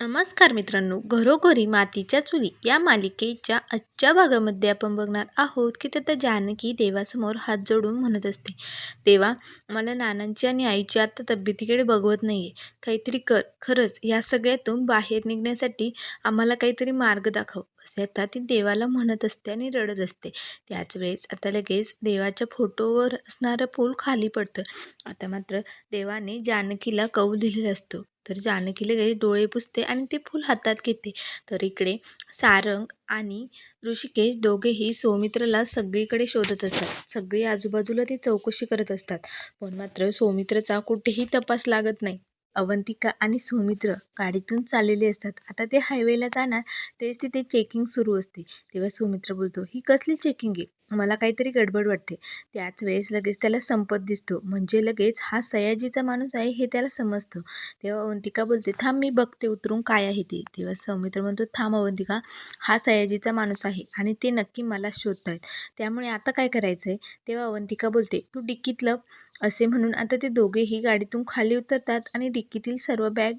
नमस्कार मित्रांनो घरोघरी मातीच्या चुली या मालिकेच्या आजच्या भागामध्ये आपण बघणार आहोत की तर जानकी देवासमोर हात जोडून म्हणत असते देवा मला नानांची आणि आईची आता तब्येतीकडे बघवत नाही आहे काहीतरी कर. खरंच या सगळ्यातून बाहेर निघण्यासाठी आम्हाला काहीतरी मार्ग दाखव. असे आता ती देवाला म्हणत असते आणि रडत असते. त्याच वेळेस आता लगेच देवाच्या फोटोवर असणारं फूल खाली पडतं. आता मात्र देवाने जानकीला कौल दिलेला असतो. तर जानकी लगेच डोळे पुसते आणि ते फूल हातात घेते. तर इकडे सारंग आणि ऋषिकेश दोघेही सौमित्रला सगळीकडे शोधत असतात. सगळी आजूबाजूला ती चौकशी करत असतात. पण मात्र सौमित्रचा कुठेही तपास लागत नाही. अवंतिका आणि सौमित्र गाडीतून चाललेले असतात. आता ते हायवेला जाणार तेच तिथे चेकिंग सुरू असते. तेव्हा सौमित्र बोलतो ही कसली चेकिंग आहे? मला काहीतरी गडबड वाटते. त्याच वेळेस लगेच त्याला संपत दिसतो. म्हणजे लगेच हा सयाजीचा माणूस आहे हे त्याला समजतं. तेव्हा अवंतिका बोलते थांब मी बघते उतरून काय आहे ते. तेव्हा सौमित्र म्हणतो थांब अवंतिका हा सयाजीचा माणूस आहे आणि ते नक्की मला शोधत आहेत त्यामुळे आता काय करायचं आहे तेव्हा अवंतिका बोलते तू डिक्कीत लप असे म्हणून आता ते दोघेही गाडीतून खाली उतरतात आणि डिक्कीतील सर्व बॅग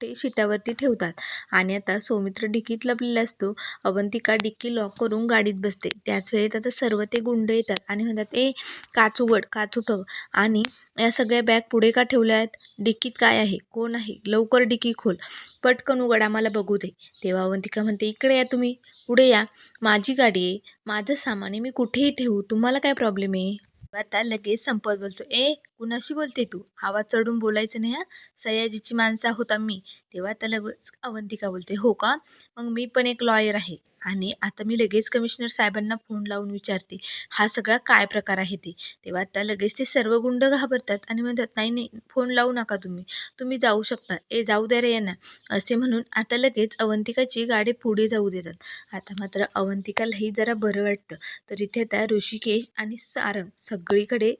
कुठे शिट्यावरती ठेवतात. आणि आता सौमित्र डिकीत लपलेला असतो. अवंतिका डिक्की लॉक करून गाडीत बसते. त्याच वेळेत आता सर्व ते गुंड येतात आणि म्हणतात ए काच उघड काच उठव आणि या सगळ्या बॅग पुढे का ठेवल्या आहेत? डिक्कीत काय आहे? कोण आहे? लवकर डिक्की खोल. पटकन उघड आम्हाला बघू दे. तेव्हा अवंतिका म्हणते इकडे या तुम्ही. पुढे या. माझी गाडी आहे. माझं सामान आहे. मी कुठेही ठेवू. तुम्हाला काय प्रॉब्लेम आहे? आता लगेच संपत बोलतो. ए कुणाशी बोलते तू? आवाज चढून बोलायचं नाही हा? सयाजीची माणसं आहोत आम्ही. तेव्हा त्या लगेच अवंतिका बोलते हो का? मग मी पण एक लॉयर आहे. आणि आता मी लगेच कमिशनर साहेबांना फोन लावून विचारते हा सगळा काय प्रकार आहे ते? तेव्हा आता लगेच ते सर्व गुंड घाबरतात आणि म्हणतात नाही नाही फोन लावू नका तुम्ही. तुम्ही जाऊ शकता. ए जाऊ द्या रे यांना. असे म्हणून आता लगेच अवंतिकाची गाडी पुढे जाऊ देतात. आता मात्र अवंतिकालाही जरा बरं वाटतं. तर इथे आता ऋषिकेश आणि सारंग सगळीकडे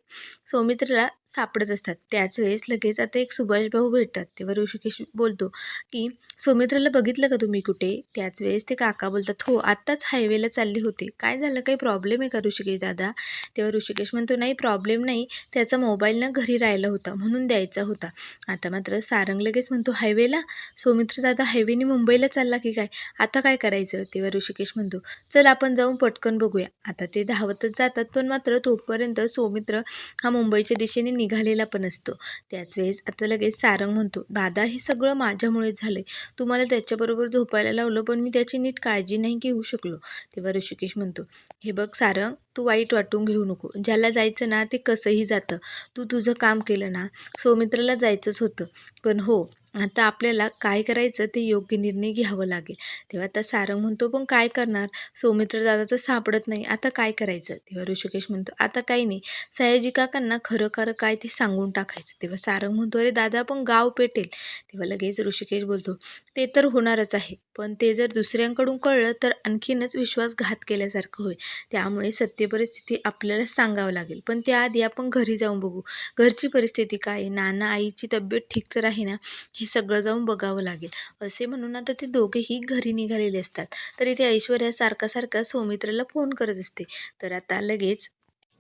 सौमित्रला सापडत असतात. त्याच वेळेस लगेच आता एक सुभाष भाऊ भेटतात. तेव्हा ऋषिकेश बोलतो की सौमित्राला बघितलं का तुम्ही कुठे? त्याच वेळेस ते काका बोलतात हो आत्ताच हायवेला चालले होते. काय झालं? काही प्रॉब्लेम आहे का ऋषिकेश दादा? तेव्हा ऋषिकेश म्हणतो नाही प्रॉब्लेम नाही. त्याचा मोबाईल ना घरी राहिला होता म्हणून द्यायचा होता. आता मात्र सारंग लगेच म्हणतो हायवेला सौमित्र दादा हायवेने मुंबईला चालला की काय? आता काय करायचं? तेव्हा ऋषिकेश म्हणतो चल आपण जाऊन पटकन बघूया. आता ते धावतच जातात पण मात्र तोपर्यंत सौमित्र हा मुंबईच्या दिशेने निघालेला पण असतो. त्याच वेळेस आता लगेच सारंग म्हणतो दादा हे सगळं माझ्या माझ्यामुळेच झालंय. तुम्हाला त्याच्याबरोबर झोपायला लावलं पण मी त्याची नीट काळजी नाही घेऊ शकलो तेव्हा ऋषिकेश म्हणतो. हे बघ सारंग तू वाईट वाटून घेऊ नको. ज्याला जायचं ना ते कसंही जातं. तू तुझं काम केलं ना सौमित्राला जायचंच होतं. पण हो आता आपल्याला काय करायचं ते योग्य निर्णय घ्यावं लागेल. तेव्हा आता सारंग म्हणतो पण काय करणार? सौमित्र दादा तर सापडत नाही. आता काय करायचं? तेव्हा ऋषिकेश म्हणतो आता काही नाही. सयाजी काकांना खरं खरं काय ते सांगून टाकायचं. तेव्हा सारंग म्हणतो अरे दादा पण गाव पेटेल. तेव्हा लगेच ऋषिकेश बोलतो ते तर होणारच आहे. पण ते जर दुसऱ्यांकडून कळलं तर आणखीनच विश्वासघात केल्यासारखं होईल. त्यामुळे सत्य परिस्थिती आपल्याला सांगावं लागेल. पण त्याआधी आपण घरी जाऊन बघू. घरची परिस्थिती काय नाना आईची तब्येत ठीक तर आहे ना? हे सगळं जाऊन बघावं लागेल. असे म्हणून आता ते दोघेही घरी निघालेले असतात. तर इथे ऐश्वर्या सारखा सारखा सौमित्राला फोन करत असते. तर आता लगेच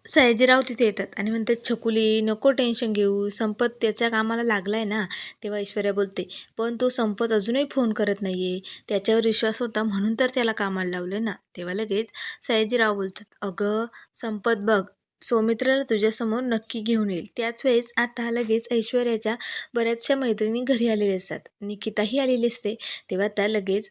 सयाजीराव तिथे येतात आणि म्हणतात छकुली नको टेन्शन घेऊ. संपत त्याच्या कामाला लागलाय ना तेव्हा ऐश्वर्या बोलते. पण तो संपत अजूनही फोन करत नाही आहे त्याच्यावर विश्वास होता म्हणून तर त्याला कामाला लावलं ना. तेव्हा लगेच सयाजीराव बोलतात अगं संपत बघ. सौमित्राला तुझ्यासमोर नक्की घेऊन येईल. त्याच वेळेस आता लगेच ऐश्वर्याच्या बऱ्याचशा मैत्रिणी घरी आलेल्या असतात. निकिताही आलेली असते. तेव्हा त्या लगेच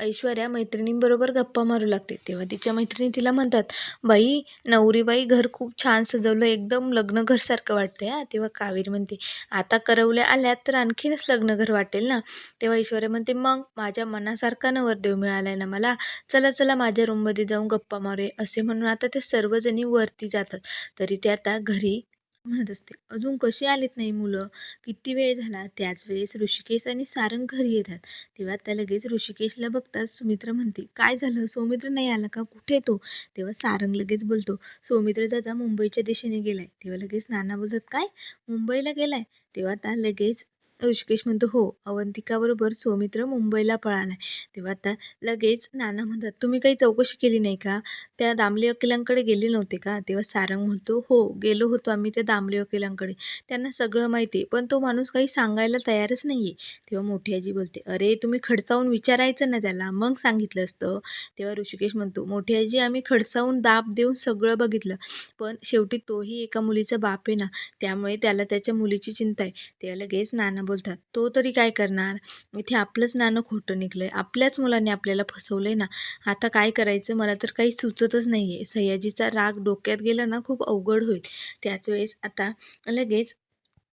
ऐश्वर्या मैत्रिणींबरोबर गप्पा मारू लागते. तेव्हा तिच्या मैत्रिणी तिला म्हणतात बाई नवरीबाई घर खूप छान सजवलं. एकदम लग्नघरसारखं वाटतं आहे हा. तेव्हा कावेरी म्हणते आता करवल्या आल्यात तर आणखीनच लग्नघर वाटेल ना? तेव्हा ऐश्वर्या म्हणते मग माझ्या मनासारखा नवरदेव मिळालाय ना मला? चला चला माझ्या रूममध्ये जाऊन गप्पा मारूया. असे म्हणून आता ते सर्वजणी वरती जातात. तरी ते आता घरी म्हणत असते. अजून कशी आलीत नाही मुलं? किती वेळ झाला? त्याच वेळेस ऋषिकेश आणि सारंग घरी येतात. तेव्हा त्या लगेच ऋषिकेशला बघताच सुमित्रा म्हणते काय झालं? सौमित्र नाही आला का? कुठे तो? तेव्हा सारंग लगेच बोलतो सौमित्र दादा मुंबईच्या दिशेने गेलाय. तेव्हा लगेच नाना बोलतात काय? मुंबईला गेलाय? तेव्हा त्या लगेच ऋषिकेश म्हणतो हो अवंतिकाबरोबर सौमित्र मुंबईला पळालाय. तेव्हा आता लगेच नाना म्हणतात तुम्ही काही चौकशी केली नाही का? त्या दामले वकिलांकडे गेले नव्हते का? तेव्हा सारंग म्हणतो हो गेलो होतो आम्ही त्या दामले वकिलांकडे. त्यांना सगळं माहिती आहे पण तो माणूस काही सांगायला तयारच नाही आहे तेव्हा मोठी आजी बोलते अरे तुम्ही खडसावून विचारायचं ना त्याला? मग सांगितलं असतं. तेव्हा ऋषिकेश म्हणतो मोठी आजी आम्ही खडसावून दाब देऊन सगळं बघितलं पण शेवटी तोही एका मुलीचा बाप आहे ना त्यामुळे त्याला त्याच्या मुलीची चिंता आहे. तेव्हा लगेच नाना बोलतात तो तरी काय करणार? इथे आपलंच नाणं खोटं निघलं आहे आपल्याच मुलांनी आपल्याला फसवलं आहे ना. आता काय करायचं? मला तर काही सुचतच नाही आहे सयाजीचा राग डोक्यात गेला ना खूप अवघड होईल. त्याच वेळेस आता लगेच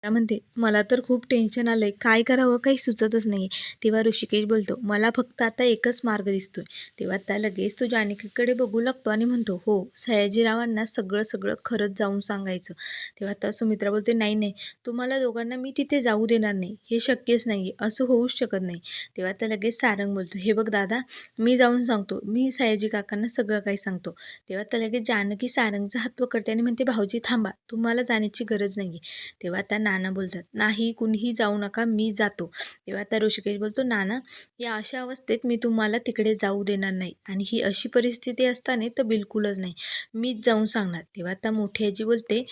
म्हणते मला तर खूप टेन्शन आलंय. काय करावं? काही सुचतच नाही तेव्हा ऋषिकेश बोलतो मला फक्त आता एकच मार्ग दिसतोय. तेव्हा त्या लगेच तो जानकीकडे बघू लागतो आणि म्हणतो हो सयाजीरावांना सगळं सगळं खरंच जाऊन सांगायचं. तेव्हा आता सुमित्रा बोलते नाही नाही तुम्हाला दोघांना मी तिथे जाऊ देणार नाही. हे शक्यच नाही असं होऊच शकत नाही. तेव्हा त्या लगेच सारंग बोलतो हे बघ दादा मी जाऊन सांगतो. मी सयाजी काकांना सगळं काही सांगतो. तेव्हा त्या लगेच जानकी सारंगचा हात पकडते आणि म्हणते भाऊजी थांबा. तुम्हाला जाण्याची गरज नाही तेव्हा त्या नाना बोलतात नाही कुणीही जाऊ नका मी जातो. तेव्हा आता ऋषिकेश बोलतो नाना या अशा अवस्थेत मी तुम्हाला तिकडे जाऊ देणार नाही आणि ही अशी परिस्थिती असताना तर बिलकुलच नाही मीच जाऊन सांगणार. तेव्हा आता मोठी आजी बोलते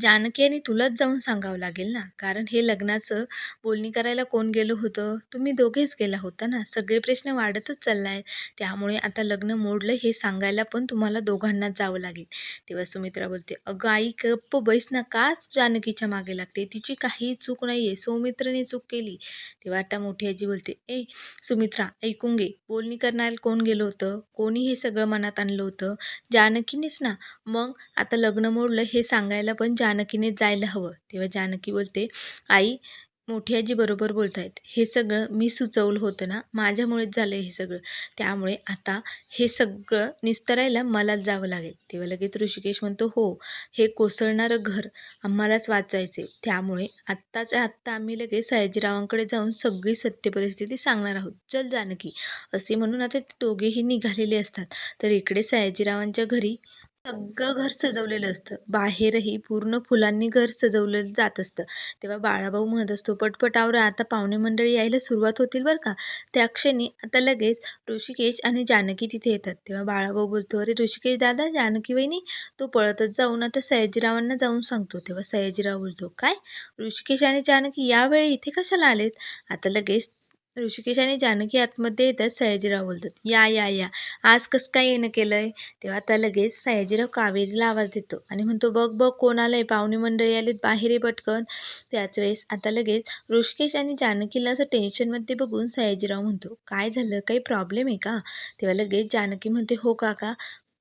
जानकी आणि तुलाच जाऊन सांगावं लागेल ना? कारण हे लग्नाचं बोलणी करायला कोण गेलं होतं? तुम्ही दोघेच गेला होता ना? सगळे प्रश्न वाढतच चाललाय. त्यामुळे आता लग्न मोडलं हे सांगायला पण तुम्हाला दोघांनाच जावं लागेल. तेव्हा सुमित्रा बोलते अगं आई गप्प बैस ना. काच जानकीच्या मागे लागते. तिची काही चूक नाही आहे सौमित्रने चूक केली. तेव्हा आता मोठी आजी बोलते ए सुमित्रा ऐकून घे. बोलणी करणाऱ्याला कोण गेलं होतं? कोणी हे सगळं मनात आणलं होतं? जानकीनेच ना. मग आता लग्न मोडलं हे सांगायला आपण जानकीने जायला हवं. तेव्हा जानकी बोलते आई मोठी आजी बरोबर बोलतायत. हे सगळं मी सुचवलं होतं ना? माझ्यामुळेच झालं हे सगळं. त्यामुळे आता हे सगळं निस्तरायला मलाच जावं लागेल. तेव्हा लगेच ऋषिकेश म्हणतो हो हे कोसळणारं घर आम्हालाच वाचायचे त्यामुळे आत्ताच्या आत्ता आम्ही लगेच सयाजीरावांकडे जाऊन सगळी सत्य परिस्थिती सांगणार आहोत. चल जानकी. असे म्हणून आता ते दोघेही निघालेले असतात. तर इकडे सयाजीरावांच्या घरी सगळं घर सजवलेलं असतं. बाहेरही पूर्ण फुलांनी घर सजवलं जात असतं. तेव्हा बाळाभाऊ म्हणत असतो पटपट आता पाहुणे मंडळी यायला सुरुवात होतील बरं का? त्या क्षणी आता लगेच ऋषिकेश आणि जानकी तिथे येतात. तेव्हा बाळाभाऊ बोलतो अरे ऋषिकेश दादा जानकी वहिनी तो पळतच जाऊन आता सयाजीरावांना जाऊन सांगतो. तेव्हा सयाजीराव बोलतो काय? ऋषिकेश आणि जानकी यावेळी इथे कशाला आलेत? आता लगेच ऋषिकेश आणि जानकी आतमध्ये येतात सयाजीराव बोलतात या या या आज कसं काय येणं केलंय? तेव्हा आता लगेच सयाजीराव कावेरीला आवाज देतो आणि म्हणतो बघ बघ कोण आलंय? पाहुणे मंडळी आलेत बाहेर आहे पटकन. त्याच वेळेस आता लगेच ऋषिकेश आणि जानकीला असं टेन्शनमध्ये बघून सयाजीराव म्हणतो काय झालं? काही प्रॉब्लेम आहे का? तेव्हा लगेच जानकी म्हणते हो काका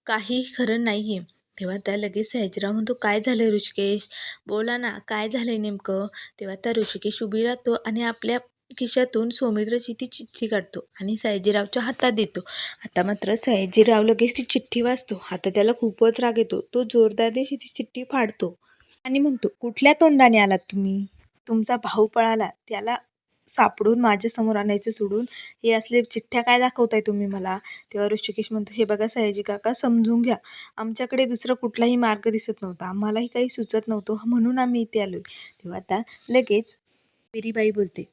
काही खरं नाही आहे तेव्हा त्या लगेच सयाजीराव म्हणतो काय झालंय ऋषिकेश? बोला ना काय झालंय नेमकं? तेव्हा त्या ऋषिकेश उभी राहतो आणि आपल्या खिशातून सौमित्रची ती चिठ्ठी काढतो आणि सयाजीरावच्या हातात देतो. आता मात्र सयाजीराव लगेच ती चिठ्ठी वाचतो. आता त्याला खूपच राग येतो. तो जोरदार देशी ती चिठ्ठी फाडतो आणि म्हणतो कुठल्या तोंडाने आलात तुम्ही? तुमचा भाऊ पळाला. त्याला सापडून माझ्यासमोर आणायचं सोडून हे असले चिठ्ठ्या काय दाखवताय तुम्ही मला? तेव्हा ऋषिकेश म्हणतो हे बघा सयाजी काका समजून घ्या. आमच्याकडे दुसरा कुठलाही मार्ग दिसत नव्हता. आम्हालाही काही सुचत नव्हतं म्हणून आम्ही इथे आलो तेव्हा आता लगेच पेरीबाई बोलते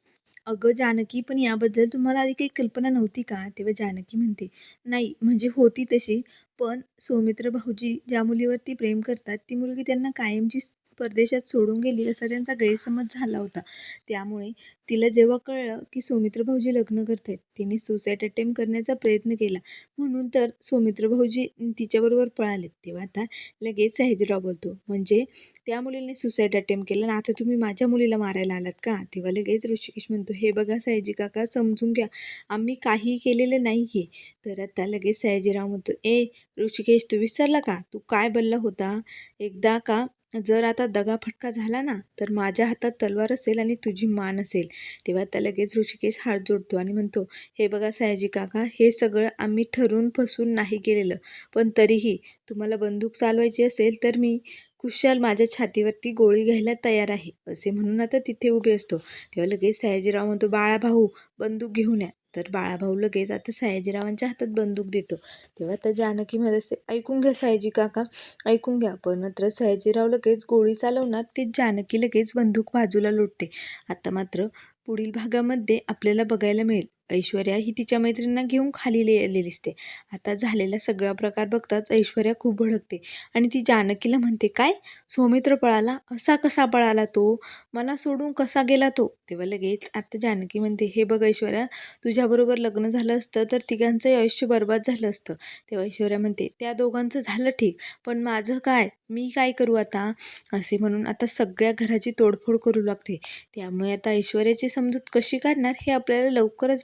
अगं जानकी पण याबद्दल तुम्हाला आधी काही कल्पना नव्हती का? तेव्हा जानकी म्हणते नाही म्हणजे होती तशी पण सौमित्र भाऊजी ज्या मुलीवरती प्रेम करतात ती मुलगी त्यांना कायमची परदेशात सोडून गेली असा त्यांचा गैरसमज झाला होता. त्यामुळे तिला जेव्हा कळलं की सौमित्र भाऊजी लग्न आहेत तिने सुसाईड अटेम्प्ट करण्याचा प्रयत्न केला. म्हणून तर सौमित्र भाऊजी तिच्याबरोबर पळाले तेव्हा आता लगेच सयाजीराव बोलतो म्हणजे त्या मुलीने सुसाईड अटेम्प्ट केला ना आता तुम्ही माझ्या मुलीला मारायला आलात का? तेव्हा लगेच ऋषिकेश म्हणतो हे बघा सयाजी काका समजून घ्या. आम्ही काही केलेलं नाही आहे तर आता लगेच सयाजीराव म्हणतो ए ऋषिकेश तू विसरला का? तू काय बोलला होता? एकदा का जर आता दगाफटका झाला ना तर माझ्या हातात तलवार असेल आणि तुझी मान असेल. तेव्हा त्या लगेच ऋषिकेश हात जोडतो आणि म्हणतो हे बघा सयाजी काका हे सगळं आम्ही ठरवून फसून नाही गेलेलं. पण तरीही तुम्हाला बंदूक चालवायची असेल तर मी कुशाल माझ्या छातीवरती गोळी घ्यायला तयार आहे. असे म्हणून आता तिथे उभे असतो. तेव्हा लगेच सयाजीराव म्हणतो बाळा भाऊ बंदूक घेऊन या. तर बाळाभाऊ लगेच आता सयाजीरावांच्या हातात बंदूक देतो. तेव्हा त्या जानकी म्हणत असते ऐकून घ्या सयाजी काका ऐकून घ्या. पण मात्र सयाजीराव लगेच गोळी चालवणार ती जानकी लगेच बंदूक बाजूला लोटते. आता मात्र पुढील भागामध्ये आपल्याला बघायला मिळेल. ऐश्वर्या ही तिच्या मैत्रिणींना घेऊन खाली आलेली दिसते. आता झालेला सगळा प्रकार बघताच ऐश्वर्या खूप भडकते आणि ती जानकीला म्हणते काय? सौमित्र पळाला? असा कसा पळाला तो? मला सोडून कसा गेला तो? तेव्हा लगेच आता जानकी म्हणते हे बघ ऐश्वर्या तुझ्याबरोबर लग्न झालं असतं तर तिघांचं आयुष्य बर्बाद झालं असतं. तेव्हा ऐश्वर्या म्हणते त्या दोघांचं झालं ठीक पण माझं काय? मी काय करू आता? असे म्हणून आता सगळ्या घराची तोडफोड करू लागते. त्यामुळे आता ऐश्वर्याची समजूत कशी काढणार हे आपल्याला लवकरच